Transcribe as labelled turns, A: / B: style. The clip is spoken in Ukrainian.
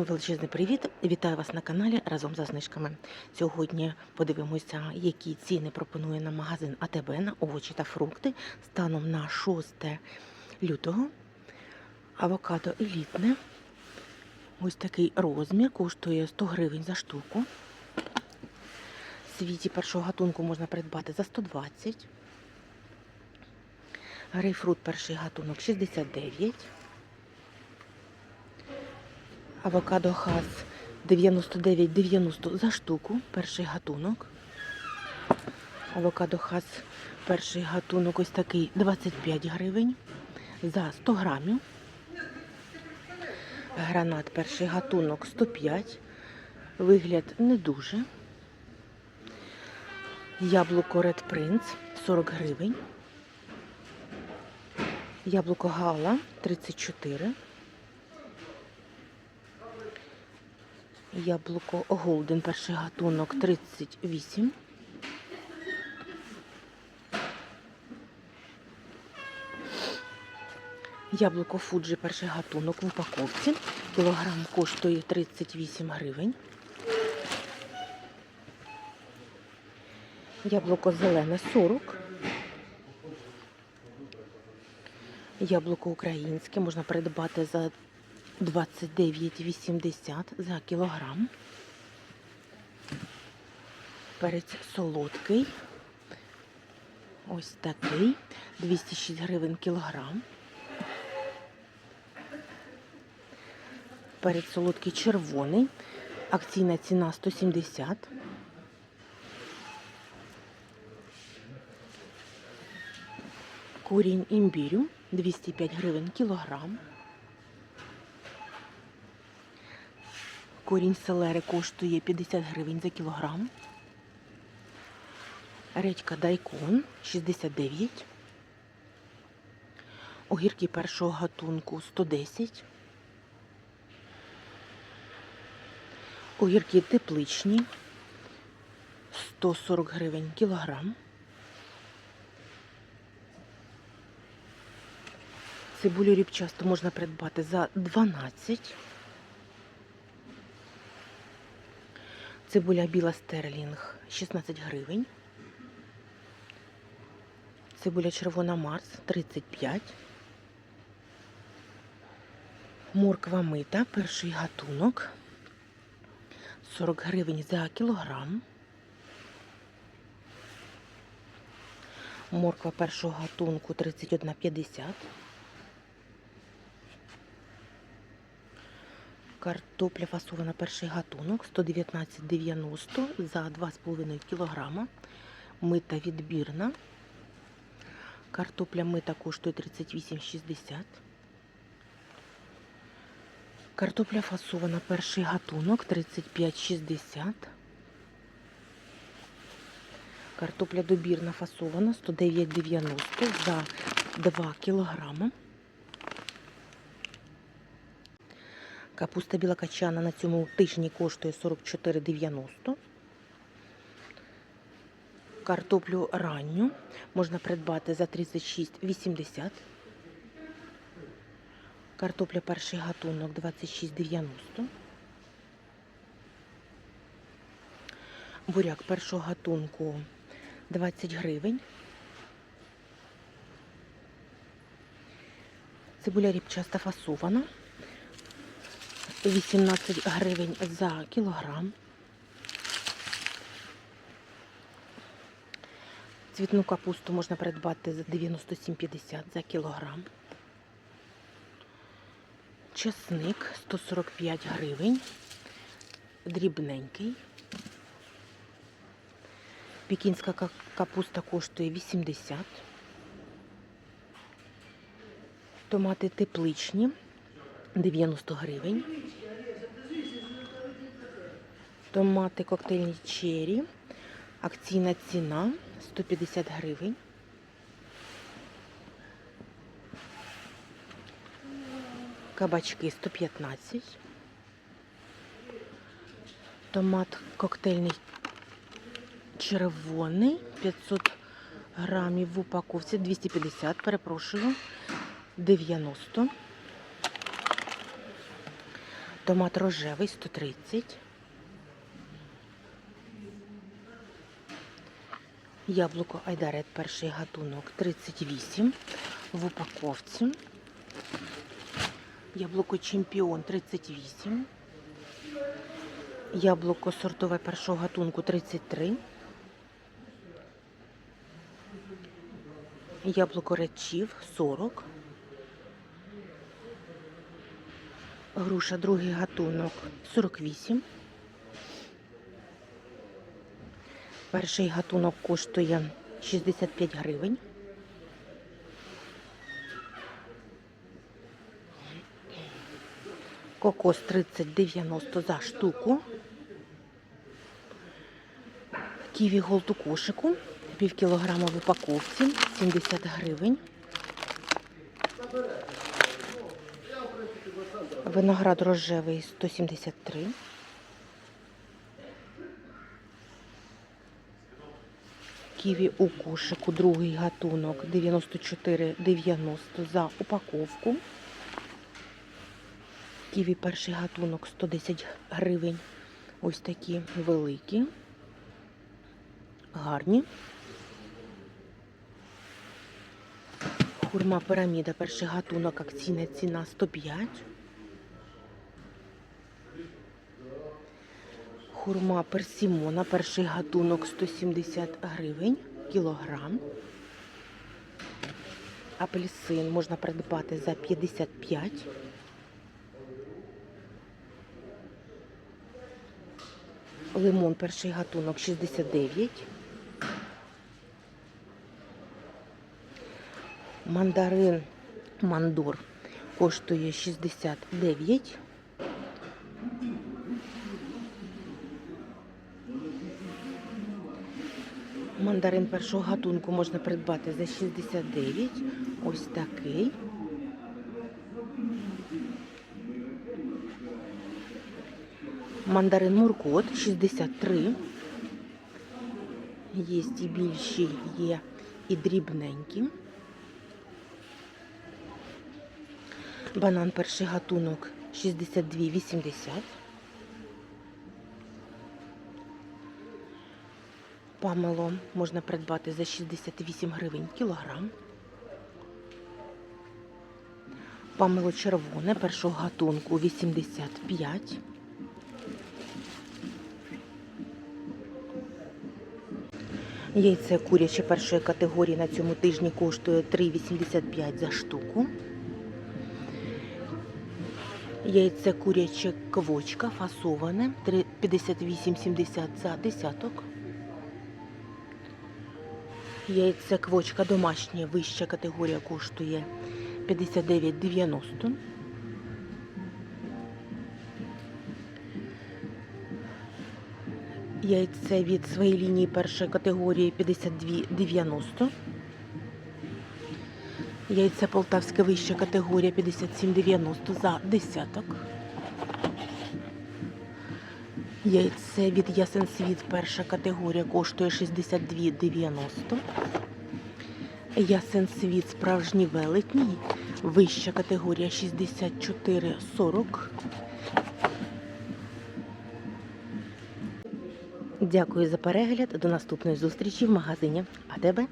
A: Всім величезний привіт! Вітаю вас на каналі разом за знижками. Сьогодні подивимося, які ціни пропонує нам магазин АТБ на овочі та фрукти станом на 6 лютого. Авокадо елітне. Ось такий розмір, коштує 100 гривень за штуку. Світі першого гатунку можна придбати за 120. Грейпфрут перший гатунок 69. Авокадо хас 99,90 за штуку, перший гатунок. Авокадо хас перший гатунок ось такий 25 гривень за 100 грамів. Гранат перший гатунок 105. Вигляд не дуже. Яблуко Red Prince 40 гривень. Яблуко Гала 34. Яблуко Голден, перший гатунок 38. Яблуко Фуджі, перший гатунок в упаковці. Кілограм коштує 38 гривень. Яблуко зелене 40. Яблуко українське можна придбати за 29,80 за кілограм. Перець солодкий. Ось такий. 206 гривень кілограм. Перець солодкий червоний. Акційна ціна 170. Курінь імбірю 205 гривень кілограм. Корінь селери коштує 50 гривень за кілограм. Редька дайкон 69. Огірки першого гатунку 110. Огірки тепличні 140 гривень кілограм. Цибулю ріпчасту можна придбати за 12. Цибуля біла стерлінг 16 гривень. Цибуля червона Марс 35. Морква мита, перший гатунок 40 гривень за кілограм. Морква першого гатунку 31,50. Картопля фасована перший гатунок 119,90 за 2,5 кг. Мита відбірна. Картопля мита коштує 38,60. Картопля фасована перший гатунок 35,60. Картопля добірна фасована 109,90 за 2 кілограма. Капуста білокачана на цьому тижні коштує 44,90. Картоплю ранню можна придбати за 36,80. Картопля перший гатунок 26,90. Буряк першого гатунку 20 гривень. Цибуля ріпчаста фасована. 18 гривень за кілограм. Цвітну капусту можна придбати за 97,50 за кілограм. Чесник 145 гривень. Дрібненький. Пекінська капуста коштує 80. Томати тепличні 90 гривень. Томати коктейльні чері. Акційна ціна 150 гривень. Кабачки 115. Томат коктейльний червоний 500 грамів в упаковці 250, перепрошую, 90. Томат рожевий 130. Яблуко Айдарет перший гатунок 38 в упаковці. Яблуко Чемпіон 38. Яблуко сортове першого гатунку 33. Яблуко Редчів 40. Груша другий гатунок 48. Перший гатунок коштує 65 гривень. Кокос 30,90 за штуку. Ківі голд у кошику. Пів кілограма в упаковці. 70 гривень. Виноград рожевий 173. Ківі у кошику, другий гатунок 94,90 за упаковку. Ківі перший гатунок 110 гривень. Ось такі великі, гарні. Хурма піраміда, перший гатунок, акційна ціна 105. Хурма персімона, перший гатунок 170 гривень кілограм. Апельсин можна придбати за 55. Лимон перший гатунок 69. Мандарин мандор коштує 69. Мандарин першого гатунку можна придбати за 69. Ось такий. Мандарин Муркот 63. Є і більші, є і дрібненькі. Банан перший гатунок 62,80. Памело можна придбати за 68 гривень кілограм. Памело червоне першого гатунку 85. Яйце куряче першої категорії на цьому тижні коштує 3,85 за штуку. Яйце куряче квочка фасоване 58,70 за десяток. Яйце квочка домашнє, вища категорія коштує 59,90. Яйце від своєї лінії першої категорії 52,90. Яйце полтавська вища категорія 57,90 за десяток. Яйце від Ясен Світ перша категорія коштує 62,90. Ясен Світ справжній велетній. Вища категорія 64,40. Дякую за перегляд. До наступної зустрічі в магазині. А тебе?